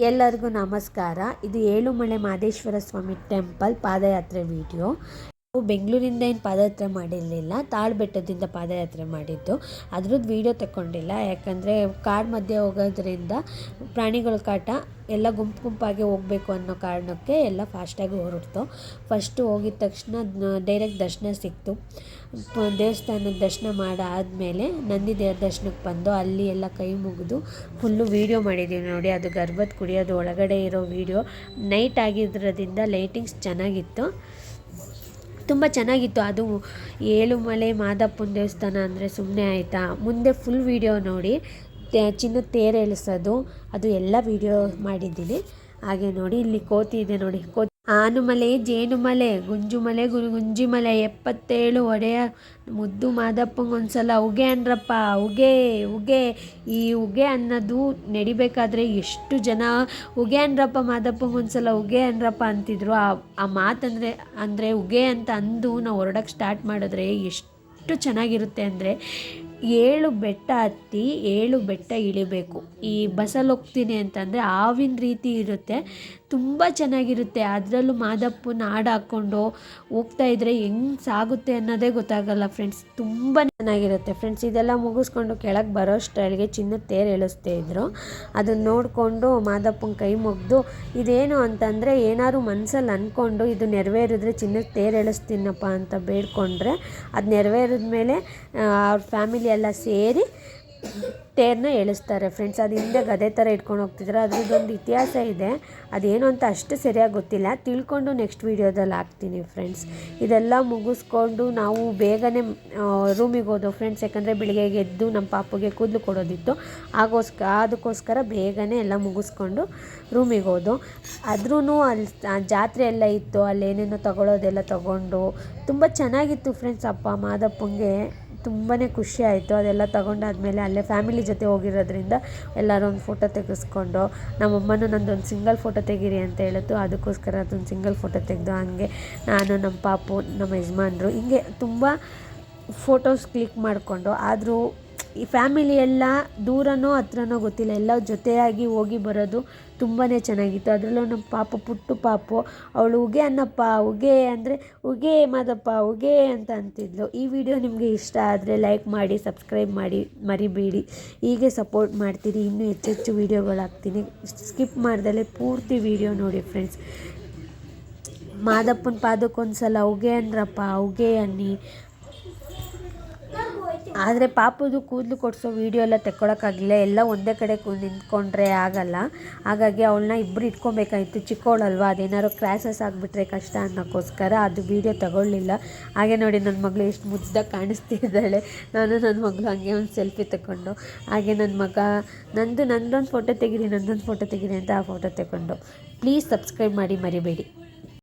ಎಲ್ಲರಿಗೂ ನಮಸ್ಕಾರ. ಇದು ಏಳುಮಲೆ ಮಾದೇಶ್ವರ ಸ್ವಾಮಿ ಟೆಂಪಲ್ ಪಾದಯಾತ್ರೆ ವಿಡಿಯೋ. ಬೆಂಗಳೂರಿಂದ ಏನು ಪಾದಯಾತ್ರೆ ಮಾಡಿರಲಿಲ್ಲ. ತಾಳ್ಬೆಟ್ಟದಿಂದ ಪಾದಯಾತ್ರೆ ಮಾಡಿದ್ದು. ಅದ್ರದ್ದು ವೀಡಿಯೋ ತಗೊಂಡಿಲ್ಲ ಯಾಕಂದರೆ ಕಾಡು ಮಧ್ಯೆ ಹೋಗೋದ್ರಿಂದ ಪ್ರಾಣಿಗಳ ಕಾಟ ಎಲ್ಲ ಗುಂಪು ಗುಂಪಾಗಿ ಹೋಗಬೇಕು ಅನ್ನೋ ಕಾರಣಕ್ಕೆ ಎಲ್ಲ ಫಾಸ್ಟಾಗಿ ಹೊರಡ್ತು. ಫಸ್ಟು ಹೋಗಿದ ತಕ್ಷಣ ಡೈರೆಕ್ಟ್ ದರ್ಶನ ಸಿಕ್ತು. ದೇವಸ್ಥಾನದ ದರ್ಶನ ಮಾಡಾದಮೇಲೆ ನಂದಿ ದೇವ್ರ ದರ್ಶನಕ್ಕೆ ಬಂದು ಅಲ್ಲಿ ಎಲ್ಲ ಕೈ ಮುಗಿದು ಫುಲ್ಲು ವೀಡಿಯೋ ಮಾಡಿದ್ದೀವಿ ನೋಡಿ. ಅದು ಗರ್ಭದ ಕುಡಿಯೋದು ಒಳಗಡೆ ಇರೋ ವೀಡಿಯೋ ನೈಟ್ ಆಗಿದ್ರದಿಂದ ಲೈಟಿಂಗ್ಸ್ ಚೆನ್ನಾಗಿತ್ತು. ತುಂಬ ಚೆನ್ನಾಗಿತ್ತು. ಅದು ಏಳುಮಲೆ ಮಾದಪ್ಪನ ದೇವಸ್ಥಾನ ಅಂದರೆ ಸುಮ್ಮನೆ ಆಯಿತಾ? ಮುಂದೆ ಫುಲ್ ವೀಡಿಯೋ ನೋಡಿ. ಚಿನ್ನದ ತೇರೆ ಇಳಿಸೋದು ಅದು ಎಲ್ಲ ವೀಡಿಯೋ ಮಾಡಿದ್ದೀನಿ. ಹಾಗೆ ನೋಡಿ, ಇಲ್ಲಿ ಕೋತಿ ಇದೆ ನೋಡಿ. ಕೋತಿ ಆನುಮಲೆ, ಜೇನುಮಲೆ, ಗುಂಜುಮಲೆ ಗುಂಜಿಮಲೆ ಎಪ್ಪತ್ತೇಳು ಒಡೆಯ ಮುದ್ದು ಮಾದಪ್ಪಂಗೊಂದ್ಸಲ, ಉಗೆ ಅನ್ರಪ್ಪ, ಉಗೆ ಉಗೆ, ಈ ಉಗೆ ಅನ್ನೋದು ನಡಿಬೇಕಾದ್ರೆ ಎಷ್ಟು ಜನ ಉಗೆ ಅನ್ರಪ್ಪ ಮಾದಪ್ಪಂಗೊಂದ್ಸಲ ಉಗೆ ಅನ್ರಪ್ಪ ಅಂತಿದ್ರು. ಆ ಆ ಮಾತಂದರೆ, ಅಂದರೆ ಉಗೆ ಅಂತ ಅಂದು ನಾವು ಹೊರಡಕ್ಕೆ ಸ್ಟಾರ್ಟ್ ಮಾಡಿದ್ರೆ ಎಷ್ಟು ಚೆನ್ನಾಗಿರುತ್ತೆ ಅಂದರೆ ಏಳು ಬೆಟ್ಟ ಹತ್ತಿ, ಏಳು ಬೆಟ್ಟ ಇಳಿಬೇಕು. ಈ ಬಸ್ಸಲ್ಲಿ ಹೋಗ್ತೀನಿ ಅಂತಂದರೆ ಆವಿನ ರೀತಿ ಇರುತ್ತೆ. ತುಂಬ ಚೆನ್ನಾಗಿರುತ್ತೆ. ಅದರಲ್ಲೂ ಮಾದಪ್ಪನ ಹಾಡು ಹಾಕ್ಕೊಂಡು ಹೋಗ್ತಾ ಇದ್ದರೆ ಹೆಂಗ್ ಸಾಗುತ್ತೆ ಅನ್ನೋದೇ ಗೊತ್ತಾಗಲ್ಲ ಫ್ರೆಂಡ್ಸ್. ತುಂಬ ಚೆನ್ನಾಗಿರುತ್ತೆ. ಫ್ರೆಂಡ್ಸ್, ಇದೆಲ್ಲ ಮುಗಿಸ್ಕೊಂಡು ಕೆಳಗೆ ಬರೋ ಸ್ಟೈಲ್ಗೆ ಚಿನ್ನದ ತೇರು ಎಳಿಸ್ತಾ ಇದ್ರು. ಅದನ್ನು ನೋಡಿಕೊಂಡು ಮಾದಪ್ಪನ ಕೈ ಮುಗ್ದು, ಇದೇನು ಅಂತಂದರೆ ಏನಾದ್ರು ಮನಸ್ಸಲ್ಲಿ ಅಂದ್ಕೊಂಡು ಇದು ನೆರವೇರಿದ್ರೆ ಚಿನ್ನದ ತೇರು ಎಳಿಸ್ತೀನಪ್ಪ ಅಂತ ಬೇಡ್ಕೊಂಡ್ರೆ, ಅದು ನೆರವೇರಿದ ಮೇಲೆ ಅವ್ರ ಫ್ಯಾಮಿಲಿ ಎಲ್ಲ ಸೇರಿ ತೇರನ್ನ ಎಳಿಸ್ತಾರೆ ಫ್ರೆಂಡ್ಸ್. ಅದು ಹಿಂದೆ ಗದೆ ಥರ ಇಟ್ಕೊಂಡು ಹೋಗ್ತಿದ್ರು. ಅದ್ರದ್ದೊಂದು ಇತಿಹಾಸ ಇದೆ. ಅದೇನು ಅಂತ ಅಷ್ಟು ಸರಿಯಾಗಿ ಗೊತ್ತಿಲ್ಲ. ತಿಳ್ಕೊಂಡು ನೆಕ್ಸ್ಟ್ ವೀಡಿಯೋದಲ್ಲಿ ಹಾಕ್ತೀನಿ ಫ್ರೆಂಡ್ಸ್. ಇದೆಲ್ಲ ಮುಗಿಸ್ಕೊಂಡು ನಾವು ಬೇಗನೆ ರೂಮಿಗೆ ಹೋದೋ ಫ್ರೆಂಡ್ಸ್, ಯಾಕಂದರೆ ಬೆಳಿಗ್ಗೆ ಎದ್ದು ನಮ್ಮ ಪಾಪುಗೆ ಕೂದಲು ಕೊಡೋದಿತ್ತು. ಆಗೋಸ್ಕ ಅದಕ್ಕೋಸ್ಕರ ಬೇಗನೆ ಎಲ್ಲ ಮುಗಿಸ್ಕೊಂಡು ರೂಮಿಗೆ ಹೋದೋ. ಆದ್ರೂ ಅಲ್ಲಿ ಜಾತ್ರೆ ಎಲ್ಲ ಇತ್ತು. ಅಲ್ಲಿ ಏನೇನೋ ತಗೊಳ್ಳೋದೆಲ್ಲ ತಗೊಂಡು. ತುಂಬ ಚೆನ್ನಾಗಿತ್ತು ಫ್ರೆಂಡ್ಸ್ ಅಪ್ಪ, ಮಾದಪ್ಪಂಗೆ. ತುಂಬಾ ಖುಷಿ ಆಯಿತು. ಅದೆಲ್ಲ ತಗೊಂಡಾದ್ಮೇಲೆ ಅಲ್ಲೇ ಫ್ಯಾಮಿಲಿ ಜೊತೆ ಹೋಗಿರೋದ್ರಿಂದ ಎಲ್ಲರೂ ಒಂದು ಫೋಟೋ ತೆಗೆಸ್ಕೊಂಡು, ನಮ್ಮಮ್ಮನೂ ನಂದೊಂದು ಸಿಂಗಲ್ ಫೋಟೋ ತೆಗೀರಿ ಅಂತ ಹೇಳಿತು. ಅದಕ್ಕೋಸ್ಕರ ಅದೊಂದು ಸಿಂಗಲ್ ಫೋಟೋ ತೆಗೆದು ಹಂಗೆ ನಾನು, ನಮ್ಮ ಪಾಪು, ನಮ್ಮ ಯಜಮಾನ್ರು ಹಿಂಗೆ ತುಂಬ ಫೋಟೋಸ್ ಕ್ಲಿಕ್ ಮಾಡಿಕೊಂಡು, ಆದರೂ ಈ ಫ್ಯಾಮಿಲಿ ಎಲ್ಲ ದೂರನೋ ಹತ್ರನೋ ಗೊತ್ತಿಲ್ಲ. ಎಲ್ಲ ಜೊತೆಯಾಗಿ ಹೋಗಿ ಬರೋದು ತುಂಬಾ ಚೆನ್ನಾಗಿತ್ತು. ಅದರಲ್ಲೂ ನಮ್ಮ ಪಾಪ ಪುಟ್ಟು ಪಾಪು, ಅವಳು ಉಗೆ ಅನ್ನಪ್ಪ, ಉಗೆ ಅಂದರೆ ಉಗೆ ಮಾದಪ್ಪ, ಉಗೆ ಅಂತ ಅಂತಿದ್ಲು. ಈ ವಿಡಿಯೋ ನಿಮಗೆ ಇಷ್ಟ ಆದರೆ ಲೈಕ್ ಮಾಡಿ ಸಬ್ಸ್ಕ್ರೈಬ್ ಮಾಡಿ, ಮರಿಬೇಡಿ. ಹೀಗೆ ಸಪೋರ್ಟ್ ಮಾಡ್ತೀರಿ. ಇನ್ನೂ ಹೆಚ್ಚೆಚ್ಚು ವೀಡಿಯೋಗಳು ಹಾಕ್ತೀನಿ ಸ್ಕಿಪ್ ಮಾಡ್ದಲೇ ಪೂರ್ತಿ ವೀಡಿಯೋ ನೋಡಿ ಫ್ರೆಂಡ್ಸ್ ಮಾದಪ್ಪನ ಪಾದಕ್ಕೊಂದು ಸಲ ಉಗೆ ಅಂದ್ರಪ್ಪ, ಉಗೆ ಅನ್ನಿ ಆದರೆ ಪಾಪುದು ಕೂದಲು ಕೊಡಿಸೋ ವೀಡಿಯೋ ಎಲ್ಲ ತೆಕ್ಕೊಳಕ್ಕಾಗಲಿಲ್ಲ ಎಲ್ಲ ಒಂದೇ ಕಡೆ ಕೂ ನಿಂತ್ಕೊಂಡ್ರೆ ಆಗಲ್ಲ. ಹಾಗಾಗಿ ಅವಳನ್ನ ಇಬ್ಬರು ಇಟ್ಕೊಬೇಕಾಯಿತು. ಚಿಕ್ಕವಳಲ್ವಾ ಅದೇನಾದ್ರು ಕ್ರ್ಯಾಸಸ್ ಆಗಿಬಿಟ್ರೆ ಕಷ್ಟ ಅನ್ನೋಕ್ಕೋಸ್ಕರ ಅದು ವೀಡಿಯೋ ತಗೊಳ್ಳಿಲ್ಲ. ಹಾಗೆ ನೋಡಿ ನನ್ನ ಮಗಳು ಎಷ್ಟು ಮುದ್ದಾಗಿ ಕಾಣಿಸ್ತಿದ್ದಾಳೆ. ನಾನು ನನ್ನ ಮಗಳು ಹಾಗೆ ಒಂದು ಸೆಲ್ಫಿ ತಗೊಂಡು, ಹಾಗೆ ನನ್ನ ಮಗ ನಂದು ನಂದೊಂದು ಫೋಟೋ ತೆಗೀರಿ, ನಂದೊಂದು ಫೋಟೋ ತೆಗೀರಿ ಅಂತ ಆ ಫೋಟೋ ತಗೊಂಡು. ಪ್ಲೀಸ್ ಸಬ್ಸ್ಕ್ರೈಬ್ ಮಾಡಿ ಮರಿಬೇಡಿ.